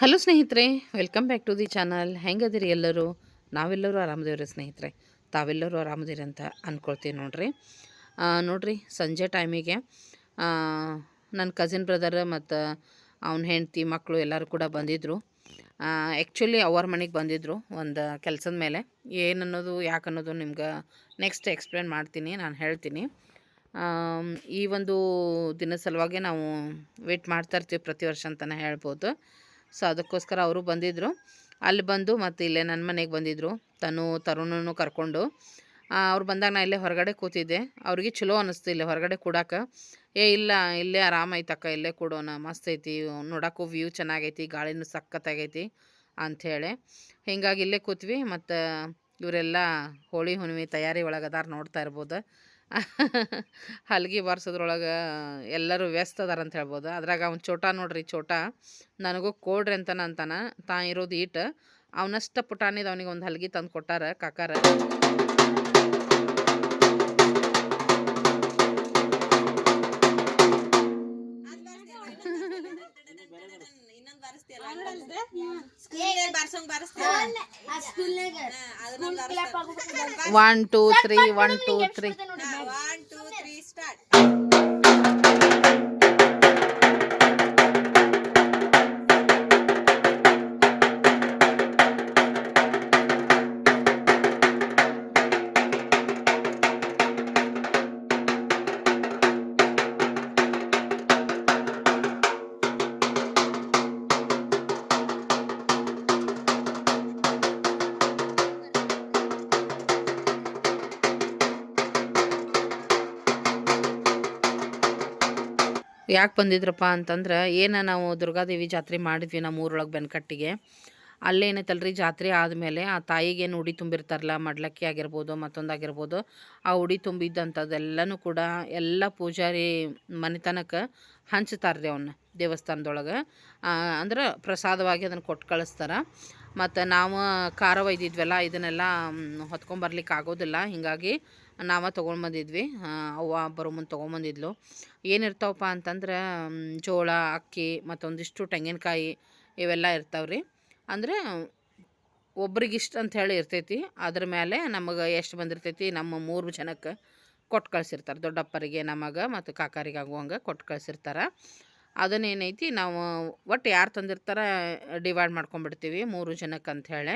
Hello ಸ್ನೇಹಿತರೆ welcome back to the channel ಹೆಂಗದಿರಿ ಎಲ್ಲರೂ? ನಾವೆಲ್ಲರೂ ಆರಾಮದೇವ್ರಿ ಸ್ನೇಹಿತರೆ. ತಾವೆಲ್ಲರೂ ಆರಾಮದಿರಿ ಅಂತ ಅಂದ್ಕೊಳ್ತೀವಿ ನೋಡ್ರಿ. ನೋಡ್ರಿ, ಸಂಜೆ ಟೈಮಿಗೆ ನನ್ನ ಕಸಿನ್ ಬ್ರದರ್ ಮತ್ತು ಅವನ ಹೆಂಡತಿ ಮಕ್ಕಳು ಎಲ್ಲರೂ ಕೂಡ ಬಂದಿದ್ದರು ಆ್ಯಕ್ಚುಲಿ ಅವರ ಮನೆಗೆ ಬಂದಿದ್ದರು ಒಂದು ಕೆಲಸದ ಮೇಲೆ. ಏನನ್ನೋದು ಯಾಕೆ ಅನ್ನೋದು ನಿಮ್ಗೆ ನೆಕ್ಸ್ಟ್ ಎಕ್ಸ್ಪ್ಲೇನ್ ಮಾಡ್ತೀನಿ, ನಾನು ಹೇಳ್ತೀನಿ. ಈ ಒಂದು ದಿನ ಸಲುವಾಗಿ ನಾವು ವೇಟ್ ಮಾಡ್ತಾ ಇರ್ತೀವಿ ಪ್ರತಿ ವರ್ಷ ಅಂತಲೇ ಹೇಳ್ಬೋದು. ಸೊ, ಅದಕ್ಕೋಸ್ಕರ ಅವರು ಬಂದಿದ್ದರು ಅಲ್ಲಿ ಬಂದು ಮತ್ತು ಇಲ್ಲೇ ನನ್ನ ಮನೆಗೆ ಬಂದಿದ್ದರು ತನು ತರುಣನು ಕರ್ಕೊಂಡು. ಅವ್ರು ಬಂದಾಗ ನಾನು ಇಲ್ಲೇ ಹೊರಗಡೆ ಕೂತಿದ್ದೆ. ಅವ್ರಿಗೆ ಚಲೋ ಅನ್ನಿಸ್ತು ಇಲ್ಲೇ ಹೊರಗಡೆ ಕೂಡಕ್ಕೆ ಏ, ಇಲ್ಲ, ಇಲ್ಲೇ ಆರಾಮೈತಕ್ಕ ಇಲ್ಲೇ ಕೂಡೋಣ, ಮಸ್ತ್ ಐತಿ, ನೋಡೋಕ್ಕೂ ವ್ಯೂ ಚೆನ್ನಾಗೈತಿ, ಗಾಳಿನೂ ಸಕ್ಕತ್ತಾಗೈತಿ ಅಂಥೇಳಿ ಹೀಗಾಗಿ ಇಲ್ಲೇ ಕೂತ್ವಿ, ಮತ್ತು ಇವರೆಲ್ಲ ಹೋಳಿ ಹುಣ್ಣಿಮೆ ತಯಾರಿ ಒಳಗೆ ಅದಾರ ನೋಡ್ತಾ ಇರ್ಬೋದು. ಹಲ್ಗಿ ಬಾರಿಸೋದ್ರೊಳಗೆ ಎಲ್ಲರೂ ವ್ಯಸ್ತ ಅದಾರ ಅಂತ ಹೇಳ್ಬೋದು. ಅದ್ರಾಗ ಅವ್ನು ಚೋಟ ನೋಡ್ರಿ ಚೋಟ. ನನಗೂ ಕೊಡ್ರಿ ಅಂತಾನ ಅಂತಾನ. ತಾ ಇರೋದು ಈಟ್. ಅವನಷ್ಟ ಪುಟಾಣಿದ ಅವನಿಗೆ ಒಂದು ಹಲ್ಗಿ ತಂದು ಕೊಟ್ಟಾರ ಕಾಕಾರ. One two three one two three ಯಾಕೆ ಬಂದಿದ್ರಪ್ಪ ಅಂತಂದ್ರೆ, ಏನು ನಾವು ದುರ್ಗಾದೇವಿ ಜಾತ್ರೆ ಮಾಡಿದ್ವಿ ನಮ್ಮ ಊರೊಳಗೆ ಬೆನ್ಕಟ್ಟಿಗೆ. ಅಲ್ಲೇನೈತಲ್ರಿ ಜಾತ್ರೆ ಆದಮೇಲೆ ಆ ತಾಯಿಗೆ ಏನು ಉಡಿ ತುಂಬಿರ್ತಾರಲ್ಲ, ಮಡ್ಲಕ್ಕಿ ಆಗಿರ್ಬೋದು, ಮತ್ತೊಂದು ಆಗಿರ್ಬೋದು, ಆ ಉಡಿ ತುಂಬಿದ್ದಂಥದ್ದೆಲ್ಲನೂ ಕೂಡ ಎಲ್ಲ ಪೂಜಾರಿ ಮನೆತನಕ್ಕೆ ಹಂಚ್ತಾರೆ ಅವನ್ನ ದೇವಸ್ಥಾನದೊಳಗೆ. ಅಂದ್ರೆ ಪ್ರಸಾದವಾಗಿ ಅದನ್ನು ಕೊಟ್ಟು ಕಳಿಸ್ತಾರೆ. ಮತ್ತು ನಾವು ಖಾರ ಒಯ್ದಿದ್ವಲ್ಲ, ಇದನ್ನೆಲ್ಲ ಹೊತ್ಕೊಂಬರ್ಲಿಕ್ಕೆ ಆಗೋದಿಲ್ಲ ಹೀಗಾಗಿ ನಾವೇ ತೊಗೊಂಡ್ಬಂದಿದ್ವಿ ಅವ್ವ ಬರೋ ಮುಂದೆ ತೊಗೊಂಬಂದಿದ್ಲು ಏನಿರ್ತಾವಪ್ಪ ಅಂತಂದ್ರೆ ಜೋಳ, ಅಕ್ಕಿ, ಮತ್ತೊಂದಿಷ್ಟು ತೆಂಗಿನಕಾಯಿ ಇವೆಲ್ಲ ಇರ್ತಾವ್ರಿ. ಅಂದರೆ ಒಬ್ರಿಗಿಷ್ಟು ಅಂತ ಹೇಳಿ ಇರ್ತೈತಿ. ಅದ್ರ ಮೇಲೆ ನಮಗೆ ಎಷ್ಟು ಬಂದಿರ್ತೈತಿ, ನಮ್ಮ ಮೂರು ಜನಕ್ಕೆ ಕೊಟ್ಟು ಕಳ್ಸಿರ್ತಾರೆ. ದೊಡ್ಡಪ್ಪರಿಗೆ ನಮಗೆ ಮತ್ತು ಕಾಕಾರಿಗೆ ಆಗುವಂಗೆ ಕೊಟ್ಟು ಕಳ್ಸಿರ್ತಾರೆ. ಅದನ್ನೇನೈತಿ, ನಾವು ಒಟ್ಟು ಯಾರು ತಂದಿರ್ತಾರೆ, ಡಿವೈಡ್ ಮಾಡ್ಕೊಂಡ್ಬಿಡ್ತೀವಿ ಮೂರು ಜನಕ್ಕೆ ಅಂಥೇಳಿ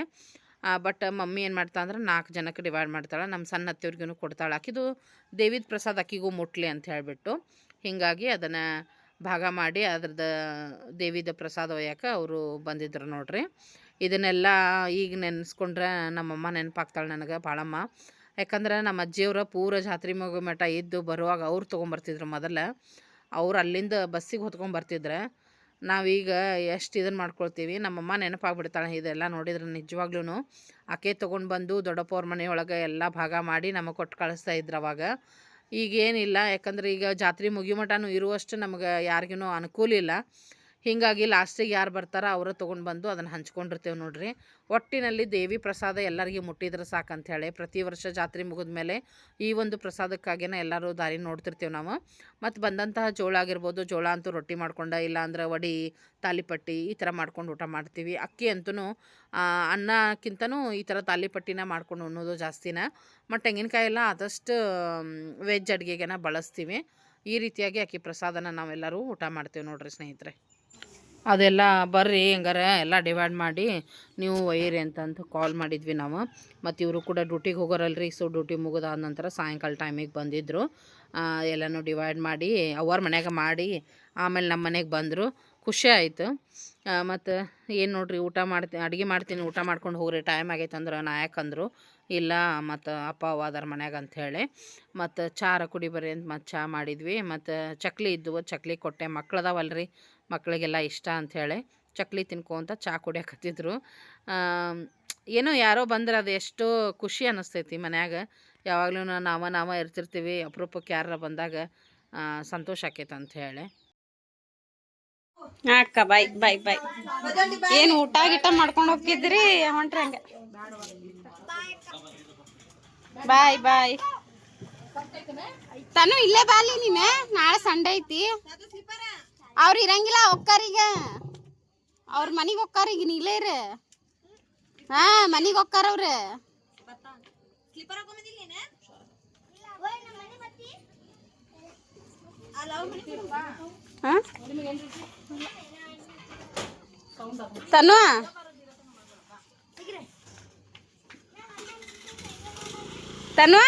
ಬಟ್ ಮಮ್ಮಿ ಏನು ಮಾಡ್ತಾ ಅಂದ್ರೆ ನಾಲ್ಕು ಜನಕ್ಕೆ ಡಿವೈಡ್ ಮಾಡ್ತಾಳೆ ನಮ್ಮ ಸಣ್ಣ ಅತ್ತೆಯವ್ರಿಗೂ ಕೊಡ್ತಾಳೆ. ಆಕಿದು ದೇವಿದ ಪ್ರಸಾದ ಅಕ್ಕಿಗೂ ಮುಟ್ಲಿ ಅಂತ ಹೇಳಿಬಿಟ್ಟು ಹೀಗಾಗಿ ಅದನ್ನು ಭಾಗ ಮಾಡಿ ಅದ್ರದ್ದು ದೇವಿದ ಪ್ರಸಾದ ಒಯ್ಯಕ್ಕೆ ಅವರು ಬಂದಿದ್ರು ನೋಡ್ರಿ. ಇದನ್ನೆಲ್ಲ ಈಗ ನೆನೆಸ್ಕೊಂಡ್ರೆ ನಮ್ಮಮ್ಮ ನೆನಪಾಗ್ತಾಳೆ ನನಗೆ ಭಾಳಮ್ಮ ಯಾಕಂದ್ರೆ ನಮ್ಮ ಅಜ್ಜಿಯವ್ರ ಪೂರ ಜಾತ್ರೆ ಮಗು ಮಠ ಇದ್ದು ಬರುವಾಗ ಅವ್ರು ತೊಗೊಂಬರ್ತಿದ್ರು ಮೊದಲು. ಅವ್ರು ಅಲ್ಲಿಂದ ಬಸ್ಸಿಗೆ ಹೊತ್ಕೊಂಡು ಬರ್ತಿದ್ರೆ ನಾವೀಗ ಎಷ್ಟು ಇದನ್ನು ಮಾಡ್ಕೊಳ್ತೀವಿ, ನಮ್ಮಮ್ಮ ನೆನಪಾಗ್ಬಿಡ್ತಾಳೆ ಇದೆಲ್ಲ ನೋಡಿದ್ರೆ ನಿಜವಾಗ್ಲೂ ಆಕೆ ತೊಗೊಂಡು ಬಂದು ದೊಡ್ಡಪ್ಪವ್ರ ಮನೆಯೊಳಗೆ ಎಲ್ಲ ಭಾಗ ಮಾಡಿ ನಮಗೆ ಕೊಟ್ಟು ಕಳಿಸ್ತಾ ಇದ್ರು ಅವಾಗ. ಈಗೇನಿಲ್ಲ, ಯಾಕಂದ್ರೆ ಈಗ ಜಾತ್ರೆ ಮುಗಿಯೋ ಮಟನೂ ಇರುವಷ್ಟು ನಮ್ಗೆ ಯಾರಿಗೂ ಅನುಕೂಲ ಇಲ್ಲ. ಹೀಗಾಗಿ ಲಾಸ್ಟಿಗೆ ಯಾರು ಬರ್ತಾರೋ ಅವರು ತೊಗೊಂಡು ಬಂದು ಅದನ್ನು ಹಂಚ್ಕೊಂಡಿರ್ತೇವೆ ನೋಡ್ರಿ. ಒಟ್ಟಿನಲ್ಲಿ ದೇವಿ ಪ್ರಸಾದ ಎಲ್ಲರಿಗೆ ಮುಟ್ಟಿದ್ರೆ ಸಾಕಂಥೇಳಿ ಪ್ರತಿ ವರ್ಷ ಜಾತ್ರೆ ಮುಗಿದ ಮೇಲೆ ಈ ಒಂದು ಪ್ರಸಾದಕ್ಕಾಗಿನೇ ಎಲ್ಲರೂ ದಾರಿ ನೋಡ್ತಿರ್ತೇವೆ ನಾವು. ಮತ್ತು ಬಂದಂತಹ ಜೋಳ ಆಗಿರ್ಬೋದು, ಜೋಳ ಅಂತೂ ರೊಟ್ಟಿ ಮಾಡ್ಕೊಂಡು ಇಲ್ಲಾಂದ್ರೆ ವಡಿ, ತಾಲಿಪಟ್ಟಿ ಈ ಥರ ಮಾಡ್ಕೊಂಡು ಊಟ ಮಾಡ್ತೀವಿ. ಅಕ್ಕಿ ಅಂತೂ ಅನ್ನಕ್ಕಿಂತನೂ ಈ ಥರ ತಾಲಿಪಟ್ಟಿನ ಮಾಡ್ಕೊಂಡು ಉಣ್ಣೋದು ಜಾಸ್ತಿನ. ಮತ್ತು ತೆಂಗಿನಕಾಯಿ ಎಲ್ಲ ಆದಷ್ಟು ವೆಜ್ ಅಡುಗೆಗೆನ ಬಳಸ್ತೀವಿ. ಈ ರೀತಿಯಾಗಿ ಅಕ್ಕಿ ಪ್ರಸಾದನ ನಾವೆಲ್ಲರೂ ಊಟ ಮಾಡ್ತೀವಿ ನೋಡ್ರಿ ಸ್ನೇಹಿತರೆ. ಅದೆಲ್ಲ ಬರ್ರಿ ಹೆಂಗಾರ ಎಲ್ಲ ಡಿವೈಡ್ ಮಾಡಿ ನೀವು ಒಯ್ಯಿರಿ ಅಂತಂದು ಕಾಲ್ ಮಾಡಿದ್ವಿ ನಾವು. ಮತ್ತು ಇವರು ಕೂಡ ಡ್ಯೂಟಿಗೆ ಹೋಗೋರಲ್ರಿ ಸೊ ಡ್ಯೂಟಿ ಮುಗಿದಾದ ನಂತರ ಸಾಯಂಕಾಲ ಟೈಮಿಗೆ ಬಂದಿದ್ದರು ಎಲ್ಲನೂ ಡಿವೈಡ್ ಮಾಡಿ ಅವ್ರ ಮನೆಗೆ ಮಾಡಿ ಆಮೇಲೆ ನಮ್ಮ ಮನೆಗೆ ಬಂದರು. ಖುಷಿ ಆಯಿತು. ಮತ್ತು ಏನು ನೋಡ್ರಿ ಊಟ ಮಾಡ್ತೀನಿ ಅಡುಗೆ ಮಾಡ್ತೀನಿ, ಊಟ ಮಾಡ್ಕೊಂಡು ಹೋಗ್ರಿ ಟೈಮ್ ಆಗೈತೆ ಅಂದ್ರೆ ನಾಯಕಂದರು ಇಲ್ಲ, ಮತ್ತು ಅಪ್ಪ ಅವ್ವ ಅದಾರ ಮನ್ಯಾಗ ಅಂಥೇಳಿ ಮತ್ತು ಚಾರ ಕುಡಿ ಬರ್ರಿ ಅಂತ ಮತ್ತು ಚಹಾ ಮಾಡಿದ್ವಿ. ಮತ್ತು ಚಕ್ಲಿ ಇದ್ದವು ಚಕ್ಲಿ ಕೊಟ್ಟೆ. ಮಕ್ಳದಾವಲ್ರಿ ಮಕ್ಕಳಿಗೆಲ್ಲ ಇಷ್ಟ ಅಂಥೇಳಿ ಚಕ್ಲಿ ತಿನ್ಕೊಂತ ಚಹಾ ಕುಡಿಯಕತ್ತಿದ್ರು. ಏನೋ ಯಾರೋ ಬಂದ್ರೆ ಅದು ಎಷ್ಟೋ ಖುಷಿ ಅನ್ನಿಸ್ತೈತಿ ಮನ್ಯಾಗ. ಯಾವಾಗಲೂ ನಾವ ನಾವ ಇರ್ತಿರ್ತೀವಿ, ಅಪರೂಪಕ್ಕೆ ಯಾರ ಬಂದಾಗ ಸಂತೋಷ ಆಕೈತೆ ಅಂತ ಹೇಳಿ. ಅಕ್ಕ ಬಾಯ್ ಬಾಯ್ ಬಾಯ್ ಏನು ಊಟ, ಗಿಟ ಮಾಡ್ಕೊಂಡು ಹೋಗ್ತಿದ್ರಿ? ಹೊಂಟ್ರಿ ಹಂಗ. ಬಾಯ್ ಬಾಯ್ ತನು ಇಲ್ಲೇ ಬಾಲಿ ನೀನೆ. ನಾಳೆ ಸಂಡೆ ಐತಿ. ಅವ್ರು ಇರಂಗಿಲ್ಲ, ಒಕ್ಕಾರೀಗ. ಅವ್ರ ಮನಿಗೆ ಒಕ್ಕಾರೀಗ ಈಗ ಇಲ್ಲೇ ಇರ. ಹಾ, ಮನಿಗೆ ಒಕ್ಕಾರ ಅವ್ರ? ತನು? ತನು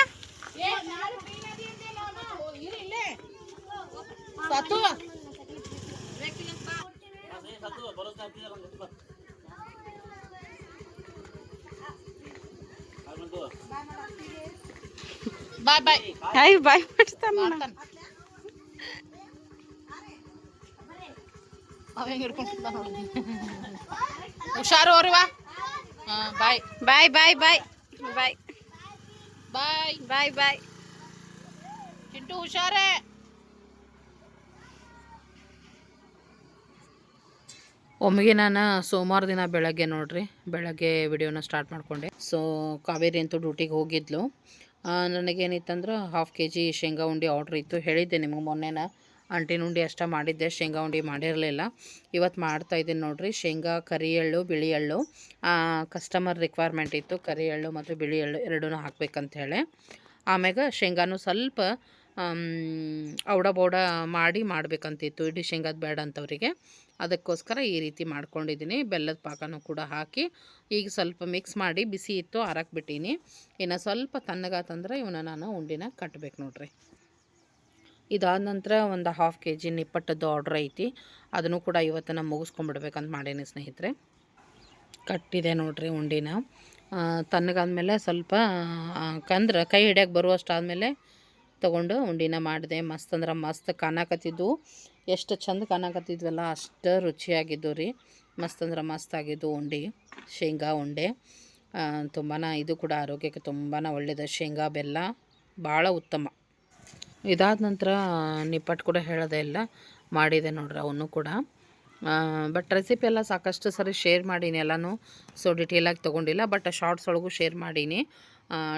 ಬಾಯ್ ಬಾಯ್ ಹಾಯ್ ಬಾಯ್ ಮಾಡ್ತಾನ ಅವ ಹೆಂಗ್ ಹಿಡ್ಕೊಂಡ್ ನೋಡಿ ಹುಷಾರು ಅವ್ರವ ಹಾ ಬಾಯ್ ಬಾಯ್ ಬಾಯ್ ಬಾಯ್ ಬಾಯ್ ಬಾಯ್ ಬಾಯ್ ಬಾಯ್ ಚಿಂಟು ಹುಷಾರೇ ಒಮ್ಮೆಗೆ ನಾನು ಸೋಮವಾರ ದಿನ ಬೆಳಗ್ಗೆ ನೋಡ್ರಿ ಬೆಳಗ್ಗೆ ವಿಡಿಯೋನ ಸ್ಟಾರ್ಟ್ ಮಾಡಿಕೊಂಡೆ. ಸೊ ಕಾವೇರಿ ಅಂತೂ ಡ್ಯೂಟಿಗೆ ಹೋಗಿದ್ಲು. ನನಗೇನಿತ್ತಂದ್ರೆ ಹಾಫ್ ಕೆ ಜಿ ಶೇಂಗಾ ಉಂಡೆ ಆರ್ಡ್ರ್ ಇತ್ತು. ಹೇಳಿದ್ದೆ ನಿಮಗೆ ಮೊನ್ನೆನ. ಅಂಟಿನ ಉಂಡೆ ಅಷ್ಟೇ ಮಾಡಿದ್ದೆ, ಶೇಂಗಾ ಉಂಡೆ ಮಾಡಿರಲಿಲ್ಲ. ಇವತ್ತು ಮಾಡ್ತಾ ಇದ್ದೀನಿ ನೋಡ್ರಿ, ಶೇಂಗಾ ಕರಿ ಎಳ್ಳು ಬಿಳಿ ಎಳ್ಳು ಕಸ್ಟಮರ್ ರಿಕ್ವೈರ್ಮೆಂಟ್ ಇತ್ತು ಕರಿ ಎಳ್ಳು ಮತ್ತು ಬಿಳಿ ಎಳ್ಳು ಎರಡೂ ಹಾಕ್ಬೇಕಂತ ಹೇಳಿ. ಆಮ್ಯಾಗ ಶೇಂಗಾನು ಸ್ವಲ್ಪ ಔಡ ಬೌಡ ಮಾಡಿ ಮಾಡಬೇಕಂತಿತ್ತು. ಇಡೀ ಶೇಂಗಾದ ಬೇಡ ಅಂತವರಿಗೆ. ಅದಕ್ಕೋಸ್ಕರ ಈ ರೀತಿ ಮಾಡ್ಕೊಂಡಿದ್ದೀನಿ ಬೆಲ್ಲದ ಪಾಕನೂ ಕೂಡ ಹಾಕಿ, ಈಗ ಸ್ವಲ್ಪ ಮಿಕ್ಸ್ ಮಾಡಿ ಬಿಸಿ ಇತ್ತು ಬಿಟ್ಟೀನಿ. ಇನ್ನು ಸ್ವಲ್ಪ ತಣ್ಣಗಾತಂದ್ರೆ ಇವನ್ನ ನಾನು ಉಂಡಿನ ಕಟ್ಟಬೇಕು ನೋಡ್ರಿ. ಇದಾದ ನಂತರ ಒಂದು ಹಾಫ್ ಕೆ ಜಿ ನಿಪ್ಪಟ್ಟದ್ದು ಆರ್ಡ್ರ್ ಐತಿ. ಅದನ್ನು ಕೂಡ ಇವತ್ತು ನಾನು ಮುಗಿಸ್ಕೊಂಡ್ಬಿಡ್ಬೇಕಂತ ಮಾಡೀನಿ ಸ್ನೇಹಿತರೆ. ಕಟ್ಟಿದೆ ನೋಡ್ರಿ ಉಂಡಿನ. ತಣ್ಣಗಾದ್ಮೇಲೆ ಸ್ವಲ್ಪ ಕಂದ್ರೆ ಕೈ ಹಿಡಿಯೋಕೆ ಬರುವಷ್ಟಾದಮೇಲೆ ತೊಗೊಂಡು ಉಂಡಿನ ಮಾಡಿದೆ. ಮಸ್ತ್ ಅಂದ್ರೆ ಮಸ್ತ್ ಕಾಣಾಕತ್ತಿದ್ದು ಎಷ್ಟು ಚಂದ ಕಾಣಕತ್ತಿದ್ವಲ್ಲ, ಅಷ್ಟು ರುಚಿಯಾಗಿದ್ದು ರೀ. ಮಸ್ತ್ ಅಂದ್ರೆ ಮಸ್ತ್ ಆಗಿದ್ದು ಉಂಡೆ, ಶೇಂಗಾ ಉಂಡೆ. ತುಂಬಾ ಇದು ಕೂಡ ಆರೋಗ್ಯಕ್ಕೆ ತುಂಬಾ ಒಳ್ಳೆಯದು ಶೇಂಗಾ ಬೆಲ್ಲ ಭಾಳ ಉತ್ತಮ. ಇದಾದ ನಂತರ ನಿಪ್ಪಟ್ಟು ಕೂಡ ಹೇಳೋದೇ ಇಲ್ಲ. ಮಾಡಿದೆ ನೋಡ್ರಿ ಅವನು ಕೂಡ. ಬಟ್ ರೆಸಿಪಿ ಎಲ್ಲ ಸಾಕಷ್ಟು ಸರಿ ಶೇರ್ ಮಾಡೀನಿ ಎಲ್ಲನೂ. ಸೊ ಡಿಟೇಲಾಗಿ ತೊಗೊಂಡಿಲ್ಲ ಬಟ್ ಶಾರ್ಟ್ಸ್ ಒಳಗೂ ಶೇರ್ ಮಾಡೀನಿ.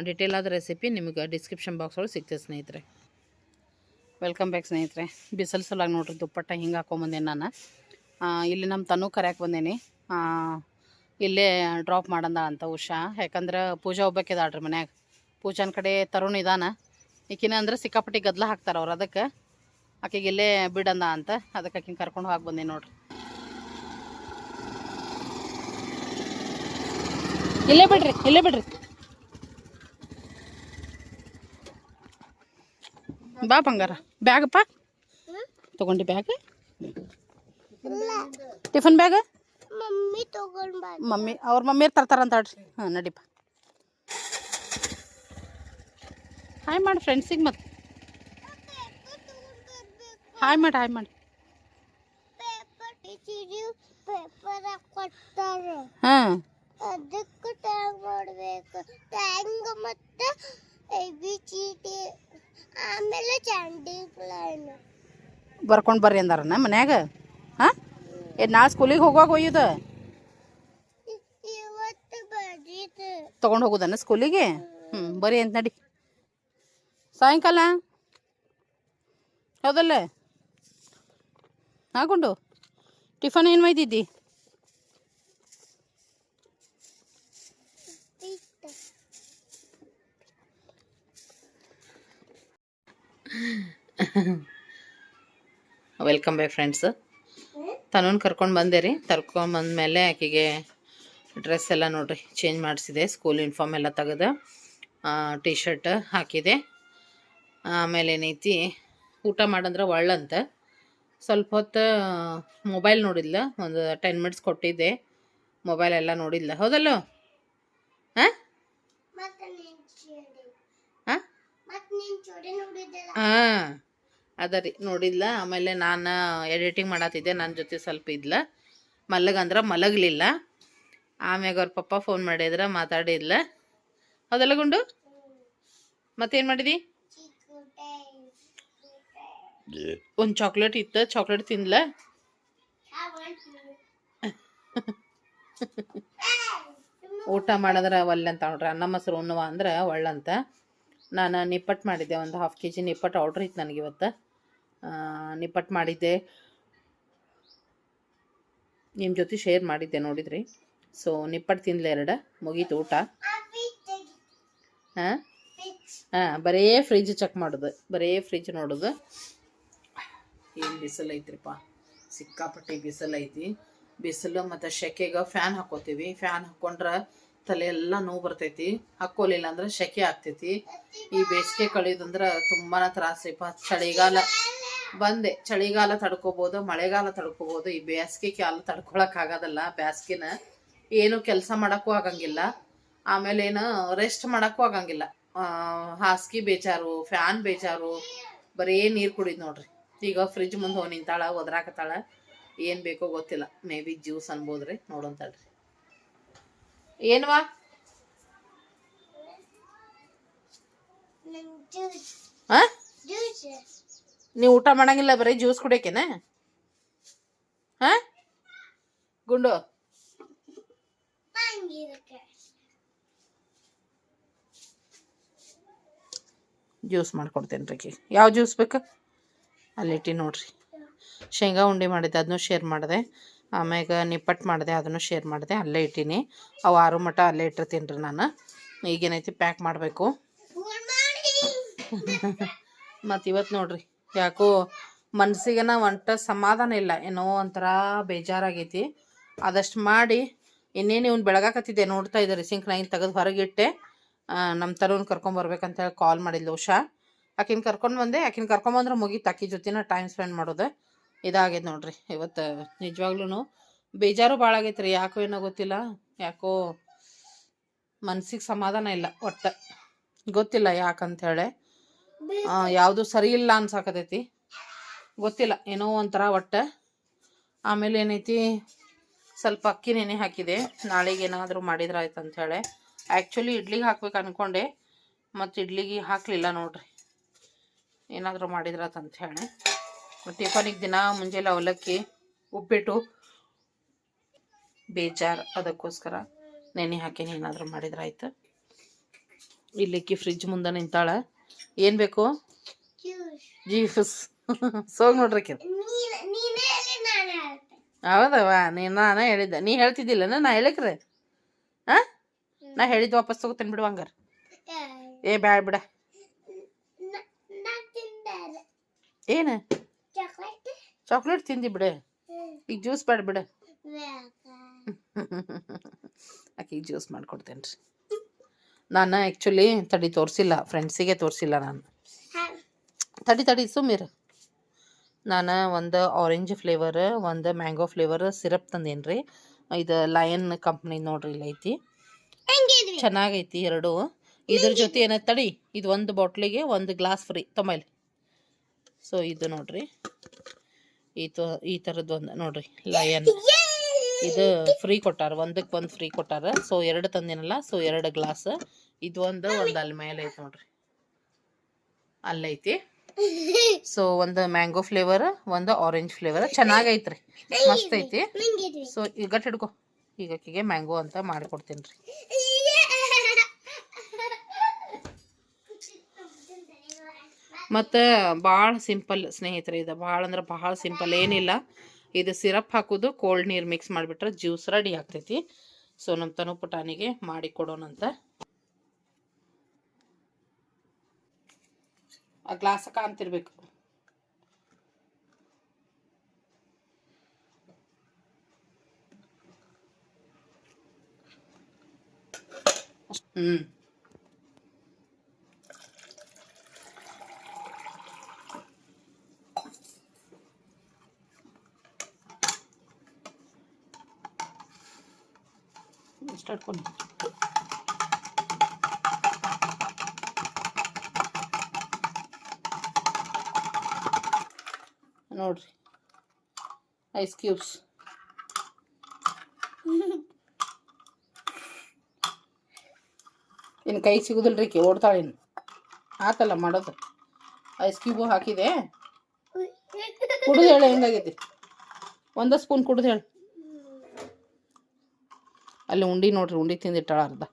ಡಿಟೇಲ್ ಆದ ರೆಸಿಪಿ ನಿಮಗೆ ಡಿಸ್ಕ್ರಿಪ್ಷನ್ ಬಾಕ್ಸ್ ಒಳಗೆ ಸಿಗ್ತದೆ ಸ್ನೇಹಿತರೆ. ವೆಲ್ಕಮ್ ಬ್ಯಾಕ್ ಸ್ನೇಹಿತರೆ. ಬಿಸಿಲು ಸಲಾಗಿ ನೋಡ್ರಿ ದುಪ್ಪಟ್ಟ ಹಿಂಗೆ ಹಾಕೊಂಬಂದೇನೆ ನಾನು. ಇಲ್ಲಿ ನಮ್ಮ ತನು ಕರ್ಯಾಕೆ ಬಂದೇನಿ. ಇಲ್ಲೇ ಡ್ರಾಪ್ ಮಾಡಂದ ಅಂತ ಉಷಾ. ಯಾಕಂದ್ರೆ ಪೂಜಾ ಹೋಗ್ಬೇಕಿದಾಳ್ರಿ ಮನ್ಯಾಗ. ಪೂಜಾನ ಕಡೆ ತರುಣ್ ಇದಾನ. ಈಕಿನ ಅಂದ್ರೆ ಸಿಕ್ಕಾಪಟ್ಟಿ ಗದ್ಲ ಹಾಕ್ತಾರೆ ಅವ್ರು ಅದಕ್ಕೆ. ಆಕೆಗೆ ಇಲ್ಲೇ ಬಿಡಂದ ಅಂತ ಅದಕ್ಕೆ ಆಕಿನ ಕರ್ಕೊಂಡು ಹೋಗಿ ಬಂದೆ ನೋಡ್ರಿ. ಇಲ್ಲೇ ಬಿಡ್ರಿ ಇಲ್ಲೇ ಬಿಡ್ರಿ. ಬಾ ಬಂಗಾರ ಬ್ಯಾಗಪ್ಪ ತಗೊಂಡಿ ಬ್ಯಾಗ್. Tiffin bag? ಮಮ್ಮಿ ಅವ್ರ ಮಮ್ಮಿ ತರ್ತಾರಂತ ಹೇಳ್ರಿ. ಹಾಂ ನಡಿಪ ಹಾಯ್ ಮಾಡಿ ಫ್ರೆಂಡ್ಸಿಗೆ ಮತ್ತೆ ಹಾಯ್ ಮಾಡಿ ಹಾಯ್ ಮಾಡಿ ಪೇಪರ್ ಟೀಚರ್ ಪೇಪರ್ ಕೊಡ್ತಾರೆ ಹಾಂ ಅದಕ್ಕೆ ಟ್ಯಾಂಗ್ ಮಾಡ್ಬೇಕು. ಟ್ಯಾಂಗ್ ಮತ್ತೆ ಎ ಬಿ ಚೀಟಿ ಆಮೇಲೆ ಚಾಂಡಿ ಪ್ಲಾನ್ ಬರ್ಕೊಂಡು ಬರ್ರಿ ಅಂದಾರನ ಮನ್ಯಾಗ? ಹಾಂ ಏ ನಾಳೆ ಸ್ಕೂಲಿಗೆ ಹೋಗುವಾಗ ಒಯ್ಯುದ? ಇವತ್ತು ಬರೀತು ತೊಗೊಂಡು ಹೋಗುದನ ಸ್ಕೂಲಿಗೆ ಹ್ಞೂ ಬರೀ ಅಂತ ನಡಿ. ಸಾಯಂಕಾಲ? ಹೌದಲ್ಲ? ಹಾಕೊಂಡು ಟಿಫನ್ ಏನು ಇತ್ತು ವೆಲ್ಕಮ್ ಬ್ಯಾಕ್ ಫ್ರೆಂಡ್ಸ್ ತನೂನ್ ಕರ್ಕೊಂಡು ಬಂದೆ ರೀ. ಬಂದ ಬಂದಮೇಲೆ ಆಕೆಗೆ ಡ್ರೆಸ್ ಎಲ್ಲ ನೋಡ್ರಿ ಚೇಂಜ್ ಮಾಡಿಸಿದೆ. ಸ್ಕೂಲ್ ಯೂನಿಫಾರ್ಮ್ ಎಲ್ಲ ತೆಗೆದು ಟೀ ಶರ್ಟ್ ಹಾಕಿದೆ. ಆಮೇಲೆ ಏನೈತಿ ಊಟ ಮಾಡಂದ್ರೆ ಒಳ್ಳಂತೆ. ಸ್ವಲ್ಪ ಹೊತ್ತು ಮೊಬೈಲ್ ನೋಡಿಲ್ಲ ಒಂದು ಟೆನ್ ಮಿನಿಟ್ಸ್ ಕೊಟ್ಟಿದ್ದೆ. ಮೊಬೈಲ್ ಎಲ್ಲ ನೋಡಿಲ್ಲ ಹೌದಲ್ಲ? ಹಾಂ? ಹಾಂ ಅದ ರೀ ನೋಡಿದ್ಲ. ಆಮೇಲೆ ನಾನು ಎಡಿಟಿಂಗ್ ಮಾಡತ್ತಿದ್ದೆ ನನ್ನ ಜೊತೆ ಸ್ವಲ್ಪ ಇದ್ಲ. ಮಲಗಂದ್ರೆ ಮಲಗಲಿಲ್ಲ. ಆಮ್ಯಾಗ ಅವ್ರ ಪಪ್ಪ ಫೋನ್ ಮಾಡಿದ್ರೆ ಮಾತಾಡಿಲ್ಲ ಹೌದಲ್ಲ ಗುಂಡು? ಮತ್ತೇನು ಮಾಡಿದಿ? ಒಂದು ಚಾಕ್ಲೇಟ್ ಇತ್ತು, ಚಾಕ್ಲೇಟ್ ತಿನ್ಲ? ಊಟ ಮಾಡಿದ್ರೆ ಒಳ್ಳೆ ಅಂತ ನೋಡ್ರಿ, ಅನ್ನ ಮೊಸರು ಉಣ್ಣುವ ಅಂದ್ರೆ ಒಳ್ಳಂತ. ನಾನು ನಿಪ್ಪಟ್ಟು ಮಾಡಿದ್ದೆ, ಒಂದು ಹಾಫ್ ಕೆ ಜಿ ನಿಪ್ಪಟ್ಟು ಆರ್ಡ್ರ್ ಇತ್ತು ನನಗೆ ಇವತ್ತು. ನಿಪ್ಪಟ್ಟು ಮಾಡಿದ್ದೆ. ನಿಮ್ಮ ಜೊತೆ ಶೇರ್ ಮಾಡಿದ್ದೆ ನೋಡಿದ್ರಿ. ಸೊ ನಿಪ್ಪಟ್ಟು ತಿನ್ಲೆ ಎರಡು, ಮುಗೀತು ಊಟ. ಹಾಂ? ಹಾಂ, ಬರೇ ಫ್ರಿಜ್ ಚೆಕ್ ಮಾಡೋದು, ಬರೇ ಫ್ರಿಜ್ ನೋಡೋದು. ಏನು ಬಿಸಿಲು ಐತ್ರಿಪ್ಪ ಸಿಕ್ಕಾಪಟ್ಟೆ ಬಿಸಿಲು ಐತಿ. ಬಿಸಿಲು ಮತ್ತು ಸೆಕೆಗೆ ಫ್ಯಾನ್ ಹಾಕೋತೀವಿ. ಫ್ಯಾನ್ ಹಾಕ್ಕೊಂಡ್ರೆ ತಲೆ ಎಲ್ಲ ನೋವು ಬರ್ತೈತಿ. ಹಾಕ್ಕೊಲಿಲ್ಲ ಅಂದ್ರೆ ಸೆಕೆ ಆಗ್ತೈತಿ. ಈ ಬೇಸಿಗೆ ಕಳೆಯೋದಂದ್ರೆ ತುಂಬಾ ತ್ರಾಸರಿಪ್ಪ ಚಳಿಗಾಲ ಬಂದೆ. ಚಳಿಗಾಲ ತಡ್ಕೋಬೋದು, ಮಳೆಗಾಲ ತಡ್ಕೋಬೋದು. ಈ ಬೇಸಿಗೆ ಕಾಲ ತಡ್ಕೊಳಕ್ಕಾಗೋದಲ್ಲ ಬೇಸಿಗೆನ ಏನು ಕೆಲಸ ಮಾಡೋಕ್ಕೂ ಆಗಂಗಿಲ್ಲ. ಆಮೇಲೆ ಏನು ರೆಸ್ಟ್ ಮಾಡೋಕ್ಕೂ ಆಗಂಗಿಲ್ಲ. ಹಾಸಿಗೆ ಬೇಜಾರು, ಫ್ಯಾನ್ ಬೇಜಾರು, ಬರೀ ನೀರು ಕುಡಿದ್ ನೋಡ್ರಿ. ಈಗ ಫ್ರಿಜ್ ಮುಂದೆ ಹೋಗಿ ನಿಂತಾಳ ಒದ್ರಾಕತ್ತಾಳ. ಏನು ಬೇಕೋ ಗೊತ್ತಿಲ್ಲ. ಮೇ ಬಿ ಜ್ಯೂಸ್ ಅನ್ಬೋದ್ರಿ ನೋಡೋಂತಳ್ರಿ ಏನ್ವಾ? ನೀವು ಊಟ ಮಾಡಂಗಿಲ್ಲ ಬರೀ ಜ್ಯೂಸ್ ಕುಡಿಯಕೇನ? ಹಾ ಗುಂಡು. ಜ್ಯೂಸ್ ಮಾಡ್ಕೊಡ್ತೇನೆ ರೀ ಯಾವ ಜ್ಯೂಸ್ ಬೇಕು? ಅಲ್ಲಿಟ್ಟಿ ನೋಡಿರಿ. ಶೇಂಗಾ ಉಂಡೆ ಮಾಡಿದ್ದೆ ಅದನ್ನು ಶೇರ್ ಮಾಡಿದೆ. ಆಮ್ಯಾಗ ನಿಪ್ಪಟ್ಟು ಮಾಡಿದೆ, ಅದನ್ನು ಶೇರ್ ಮಾಡಿದೆ, ಅಲ್ಲೇ ಇಟ್ಟೀನಿ. ಅವು ಆರು ಮಟ ಅಲ್ಲೇ ಇಟ್ಟಿರ್ತೀನಿ ರೀ ನಾನು. ಈಗೇನೈತಿ ಪ್ಯಾಕ್ ಮಾಡಬೇಕು. ಮತ್ತು ಇವತ್ತು ನೋಡ್ರಿ, ಯಾಕೋ ಮನ್ಸಿಗೆನ ಒಂಟ ಸಮಾಧಾನ ಇಲ್ಲ. ಏನೋ ಒಂಥರ ಬೇಜಾರಾಗೈತಿ. ಆದಷ್ಟು ಮಾಡಿ ಇನ್ನೇನು ಇವ್ನು ಬೆಳಗಾಕತ್ತಿದ್ದೆ, ನೋಡ್ತಾ ಇದ್ದಾರೆ ಸಿಂಕ್ ನೈನ್ ತೆಗೆದು ಹೊರಗಿಟ್ಟೆ ನಮ್ಮ ತರುನ್ ಕರ್ಕೊಂಬರ್ಬೇಕಂತ ಹೇಳಿ ಕಾಲ್ ಮಾಡಿದ್ಲು ಉಷಾ. ಆಕಿನ ಕರ್ಕೊಂಡು ಬಂದೆ. ಆಕಿನ ಕರ್ಕೊಂಬಂದ್ರೆ ಮುಗೀತು. ಆಕಿ ಜೊತೆನ ಟೈಮ್ ಸ್ಪೆಂಡ್ ಮಾಡೋದು. ಇದಾಗೈತೆ ನೋಡ್ರಿ. ಇವತ್ತು ನಿಜವಾಗ್ಲೂ ಬೇಜಾರು ಭಾಳ ಆಗೈತೆ ಯಾಕೋ ಏನೋ ಗೊತ್ತಿಲ್ಲ. ಯಾಕೋ ಮನ್ಸಿಗೆ ಸಮಾಧಾನ ಇಲ್ಲ ಒಟ್ಟು. ಗೊತ್ತಿಲ್ಲ ಯಾಕಂತೇಳಿ ಯಾವುದು ಸರಿ ಇಲ್ಲ ಅನ್ಸಾಕತೈತಿ. ಗೊತ್ತಿಲ್ಲ. ಏನೋ ಒಂಥರ ಒಟ್ಟು. ಆಮೇಲೆ ಏನೈತಿ, ಸ್ವಲ್ಪ ಅಕ್ಕಿ ನೆನೆ ಹಾಕಿದೆ. ನಾಳೆಗೆ ಏನಾದರೂ ಮಾಡಿದ್ರೆ ಅಂಥೇಳಿ ಆ್ಯಕ್ಚುಲಿ ಇಡ್ಲಿಗೆ ಹಾಕ್ಬೇಕು ಅಂದ್ಕೊಂಡೆ ಮತ್ತು ಇಡ್ಲಿಗೆ ಹಾಕಲಿಲ್ಲ ನೋಡ್ರಿ. ಏನಾದರೂ ಮಾಡಿದ್ರೆ ಅಂತ ಹೇಳಿ ಟಿಫನಿಗೆ ದಿನ ಮುಂಜಾನೆ ಅವಲಕ್ಕಿ ಉಪ್ಪಿಟ್ಟು ಬೇಜಾರ್ ಅದಕ್ಕೋಸ್ಕರ ನೆನೆ ಹಾಕಿ ಏನಾದರೂ ಮಾಡಿದ್ರೆ ಆಯ್ತು ಇಲ್ಲಿಕ್ಕಿ ಫ್ರಿಜ್ ಮುಂದೆ ನಿಂತಾಳೆ. ಏನು ಬೇಕು? ಜ್ಯೂಸ್ ಸೋ ಸೋಗ್ ನೋಡ್ರಿ ಹೌದವ ನೀ ನಾನು ಹೇಳಿದ್ದೆ. ನೀ ಹೇಳ್ತಿದ್ದಿಲ್ಲ ನಾ ಹೇಳಕ್ರೆ ಹಾಂ? ನಾ ಹೇಳಿದ್ದು ವಾಪಸ್ ತಗೋತೇನೆ ಬಿಡು ಹಂಗಾರ. ಏ ಬ್ಯಾಡ ಬಿಡ ನಾ ತಿಂದಾರೆ ಏನು? ಚಾಕ್ಲೇಟ್ ತಿಂದಿ ಬಿಡು. ಈಗ ಜ್ಯೂಸ್ ಬೇಡ ಬಿಡು. ಆಕೆ ಜ್ಯೂಸ್ ಮಾಡಿಕೊಡ್ತೇನೆ ರೀ ನಾನು ಆ್ಯಕ್ಚುಲಿ ತಡಿ ತೋರಿಸಿಲ್ಲ. ಫ್ರೆಂಡ್ಸಿಗೆ ತೋರಿಸಿಲ್ಲ ನಾನು. ತಡಿ ತಡಿ ಸುಮ್ಮಿರ ನಾನು ಒಂದು ಆರೆಂಜ್ ಫ್ಲೇವರ್ ಒಂದು ಮ್ಯಾಂಗೋ ಫ್ಲೇವರ್ ಸಿರಪ್ ತಂದೇನು ರೀ ಇದು ಲಯನ್ ಕಂಪ್ನಿ ನೋಡ್ರಿ ಇಲ್ಲಿ ಐತಿ. ಚೆನ್ನಾಗೈತಿ ಎರಡು. ಇದ್ರ ಜೊತೆ ಏನ ತಡಿ. ಇದು ಒಂದು ಬಾಟ್ಲಿಗೆ ಒಂದು ಗ್ಲಾಸ್ ಫ್ರೀ ತೊಂಬೈಲಿ ಸೊ ಇದು ನೋಡ್ರಿ. ಈ ತ ಈ ನೋಡ್ರಿ ಲಯನ್ ಇದು ಫ್ರೀ ಕೊಟ್ಟಾರ ಒಂದಕ್ಕೆ ಒಂದು ಫ್ರೀ ಕೊಟ್ಟಾರ. ಸೊ ಎರಡು ತಂದಿನಲ್ಲ ಸೊ ಎರಡು ಗ್ಲಾಸ್ ಇದು ಒಂದು ಒಂದು ಅಲ್ಲಿ ಮೇಲೆ ಐತಿ ನೋಡ್ರಿ. ಅಲ್ಲೈತಿ ಸೊ ಒಂದು ಮ್ಯಾಂಗೋ ಫ್ಲೇವರ್ ಒಂದು ಆರೆಂಜ್ ಫ್ಲೇವರ್ ಚೆನ್ನಾಗೈತ್ರಿ ಮಸ್ತ್ ಐತಿ. ಸೊ ಈಗ ಹಿಡ್ಕೊ. ಈಗ ಮ್ಯಾಂಗೋ ಅಂತ ಮಾಡಿಕೊಡ್ತೀನಿ ರೀ. ಮತ್ತು ಭಾಳ ಸಿಂಪಲ್ ಸ್ನೇಹಿತರೆ ಇದು. ಭಾಳ ಅಂದ್ರೆ ಭಾಳ ಸಿಂಪಲ್ ಏನಿಲ್ಲ. ಇದು ಸಿರಪ್ ಹಾಕೋದು ಕೋಲ್ಡ್ ನೀರು ಮಿಕ್ಸ್ ಮಾಡಿಬಿಟ್ರೆ ಜ್ಯೂಸ್ ರೆಡಿ ಆಗ್ತೈತಿ. ಸೊ ನಮ್ಮ ತನು ಪುಟಾಣಿಗೆ ಮಾಡಿ ಕೊಡೋಣಂತ. ಆ ಗ್ಲಾಸ್ ಕಾಣ್ತಿರ್ಬೇಕು. ಹ್ಞೂ ಸ್ಟಾರ್ಟ್ ಕೊಡಿ ನೋಡ್ರಿ, ಐಸ್ ಕ್ಯೂಬ್ಸ್. ಇನ್ನು ಕೈ ಸಿಗುದಿಲ್ರಿ ಕಿ, ಓಡ್ತಾಳೆ ಇನ್ನು. ಆತಲ್ಲ ಮಾಡೋದು. ಐಸ್ ಕ್ಯೂಬು ಹಾಕಿದೆ. ಕುಡಿದು ಹೇಳು ಹೆಂಗಾಗೈತಿ ಒಂದ ಸ್ಪೂನ್ ಕುಡಿದು ಹೇಳು. ಅಲ್ಲಿ ಉಂಡಿ ನೋಡ್ರಿ, ಉಂಡಿ ತಿಂದಿಟ್ಟಾಳ ಅರ್ಧ.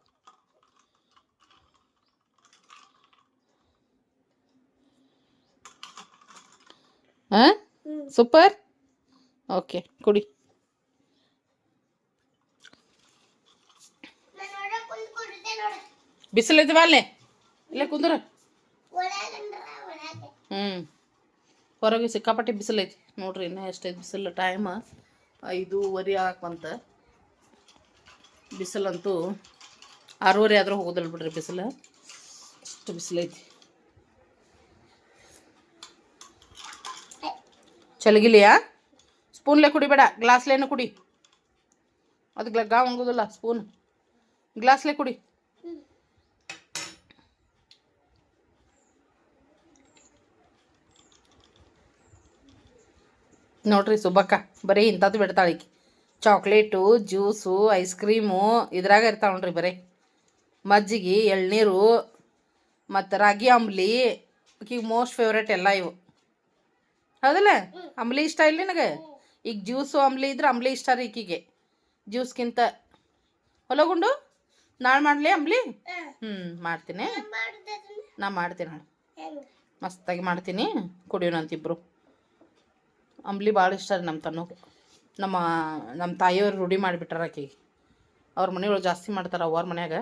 ಸೂಪರ್? ಓಕೆ, ಕುಡಿ. ಬಿಸಿಲಿದ್ವ ಇಲ್ಲ ಇಲ್ಲೇ ಕುಂದ್ರ? ಹ್ಮ್. ಹೊರಗೆ ಸಿಕ್ಕಾಪಟ್ಟೆ ಬಿಸಿಲೈತಿ ನೋಡ್ರಿ, ಇನ್ನ ಎಷ್ಟೈತಿ ಬಿಸಿಲು ಟೈಮ್ ಐದೂವರೆ ಬಂತ. ಬಿಸಿಲಂತೂ ಆರೂವರೆ ಆದರೂ ಹೋಗೋದಿಲ್ಲ ಬಿಡ್ರಿ ಬಿಸಿಲು. ಅಷ್ಟು ಬಿಸಿಲೈತಿ. ಚಲಗಿಲಿಯಾ? ಸ್ಪೂನ್ಲೇ ಕುಡಿಬೇಡ ಗ್ಲಾಸ್ಲೇನು ಕುಡಿ. ಅದು ಗ್ಲಗ್ಗ ಹೋಗೋದಿಲ್ಲ ಸ್ಪೂನ್. ಗ್ಲಾಸ್ಲೆ ಕುಡಿ. ನೋಡ್ರಿ ಸುಬ್ಬಕ್ಕ, ಬರೀ ಇಂಥದ್ದು ಬಿಡ್ತಾಳೆ ಚಾಕ್ಲೇಟು, ಜ್ಯೂಸು, ಐಸ್ ಕ್ರೀಮು ಇದ್ರಾಗ ಇರ್ತಾವೆ ನೋಡ್ರಿ ಬರೀ. ಮಜ್ಜಿಗೆ, ಎಳ್ನೀರು ಮತ್ತು ರಾಗಿ, ಅಂಬ್ಲಿ ಈಗ ಮೋಸ್ಟ್ ಫೇವ್ರೇಟ್ ಎಲ್ಲ ಇವು. ಹೌದಲ್ಲ? ಅಂಬ್ಲಿ ಇಷ್ಟ ಇಲ್ಲ ನನಗೆ? ಈಗ ಜ್ಯೂಸು, ಅಂಬ್ಲಿ ಇದ್ರೆ ಅಂಬ್ಲಿ ಇಷ್ಟ ರೀ ಈಕಿಗೆ. ಜ್ಯೂಸ್ಗಿಂತ. ಹೊಲಗುಂಡು ನಾಳೆ ಮಾಡಲಿ ಅಂಬ್ಲಿ? ಹ್ಞೂ ಮಾಡ್ತೀನಿ. ನಾ ಮಾಡ್ತೀನಿ ನೋಡಿ. ಮಸ್ತಾಗಿ ಮಾಡ್ತೀನಿ. ಕುಡಿಯೋಣ ಕುಡಿಯೋಣಂತಿಬ್ರು. ಅಂಬ್ಲಿ ಭಾಳ ಇಷ್ಟ ರೀ ನಮ್ಮ ತನ್ನಗೆ ನಮ್ಮ ನಮ್ಮ ತಾಯಿಯವ್ರು ರೂಢಿ ಮಾಡಿಬಿಟ್ಟಾರ ಆಕೆಗೆ ಅವ್ರ ಮನೆಯೊಳಗೆ ಜಾಸ್ತಿ ಮಾಡ್ತಾರೆ ಅವ್ರ ಮನ್ಯಾಗ.